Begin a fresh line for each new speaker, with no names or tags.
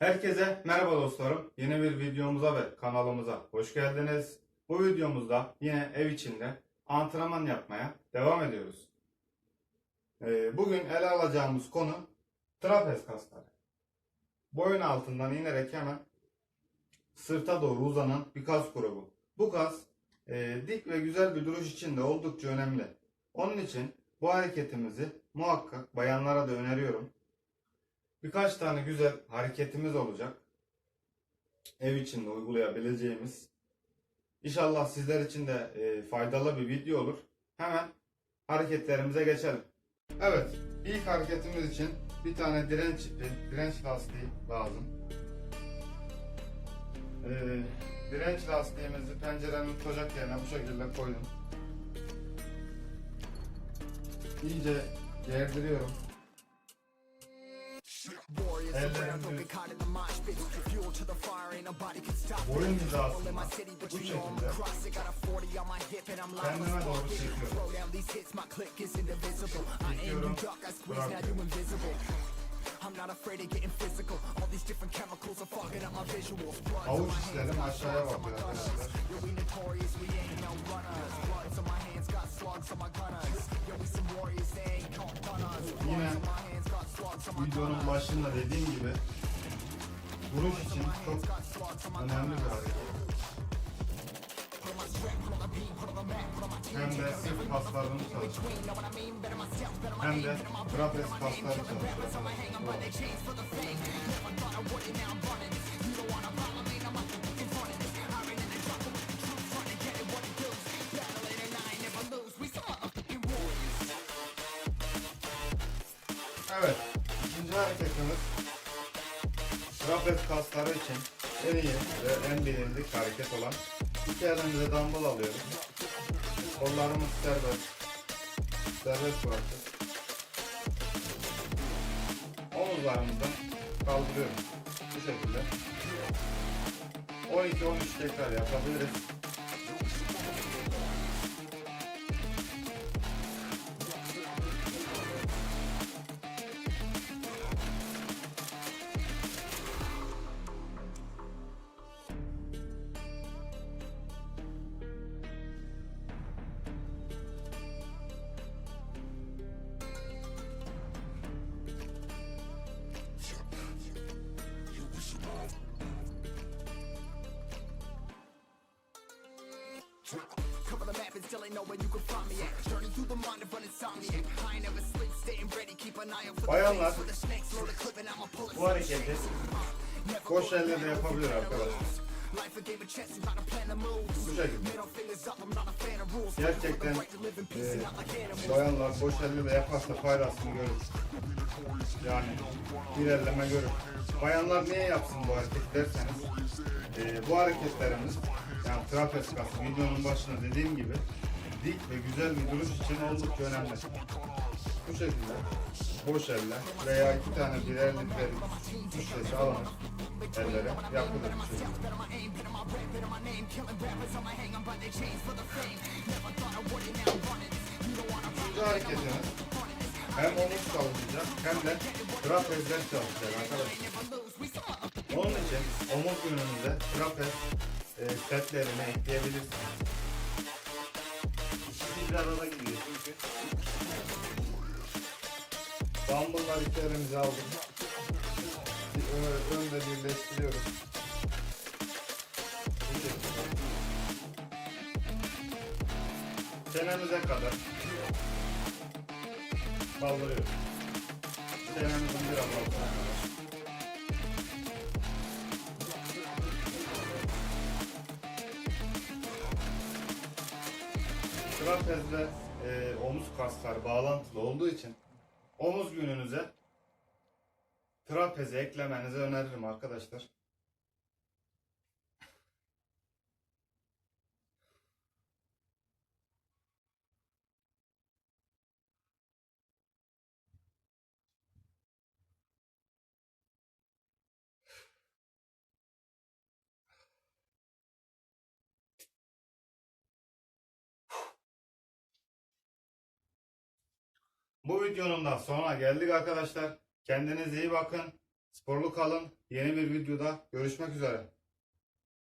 Herkese merhaba dostlarım. Yeni bir videomuza ve kanalımıza hoş geldiniz. Bu videomuzda yine ev içinde antrenman yapmaya devam ediyoruz. Ee, bugün ele alacağımız konu trapez kasları. Boyun altından inerek hemen sırta doğru uzanan bir kas grubu. Bu kas e, dik ve güzel bir duruş için de oldukça önemli. Onun için bu hareketimizi muhakkak bayanlara da öneriyorum. Birkaç tane güzel hareketimiz olacak. Ev içinde uygulayabileceğimiz. İnşallah sizler için de e, faydalı bir video olur. Hemen hareketlerimize geçelim. Evet, ilk hareketimiz için bir tane direnç ipi, direnç lastiği lazım. E, direnç lastiğimizi pencerenin tutacak yerine bu şekilde koydum. İyice gerdiriyorum.
Warriors around, don't get caught in the mosh pit. Fuel to the fire, ain't nobody can stop it. In my city, but you know I'm across it. Got a 40 on my hip and I'm. Throw down these hits, my click is indivisible. I aim you I squeeze, now you invisible. I'm not afraid of getting physical. All these different chemicals are fucking up my visuals. Bloods on my hands, got slugs on my gunners. Yo, we notorious, we ain't no runners. Bloods on my hands, got slugs on my gunners. Yo, we some warriors, they ain't caught gunners. Bloods on my videonun başında
dediğim gibi vuruş için
çok önemli bir hareket. Hem de sırt kaslarını çalışıyor. Hem de trapez kasları çalışıyor.
Evet, ikinci hareketimiz trapez kasları için en iyi ve en bilindik hareket olan iki elimize dumbbell alıyoruz. Kollarımız serbest, serbest bıraktık. Omuzlarımızdan kaldırıyoruz. Bu şekilde. 12-13 tekrar yapabiliriz.
Cover the map and still ain't know where you can find me at. Journey through the mind of an insomniac. I ain't never sleep, staying ready, keep an eye out for the. For the snakes, load a clip and I'ma pull it. bu hareketi boş elle de yapabilir arkadaşlar. Gerçekten e, bayanlar
boş elle de yaparsa faydasını görür. Yani bir elleme görür. Bayanlar niye yapsın bu hareket derseniz e, bu hareketlerimiz yani trapez kası videonun başında dediğim gibi dik ve güzel bir duruş için oldukça önemli. Bu şekilde boş elle veya iki tane birerlik ve müşterisi alınır
ellere yapılır bu şekilde. Üçüncü hareketimiz hem omuz çalışacak hem de trapezler çalışacak arkadaşlar. Onun için
omuz gününüzde trapez e, setlerini ekleyebilirsiniz. İkisi bir arada gidiyor çünkü. Dumbbell'lar iki elimize aldık. Bir ö- önde birleştiriyoruz. Çenemize kadar kaldırıyoruz. Çenemizin biraz altına. Trapezle e, omuz kaslar bağlantılı olduğu için omuz gününüze trapezi eklemenizi öneririm arkadaşlar. Bu videonun da sonuna geldik arkadaşlar. Kendinize iyi bakın. Sporlu kalın. Yeni bir videoda görüşmek üzere.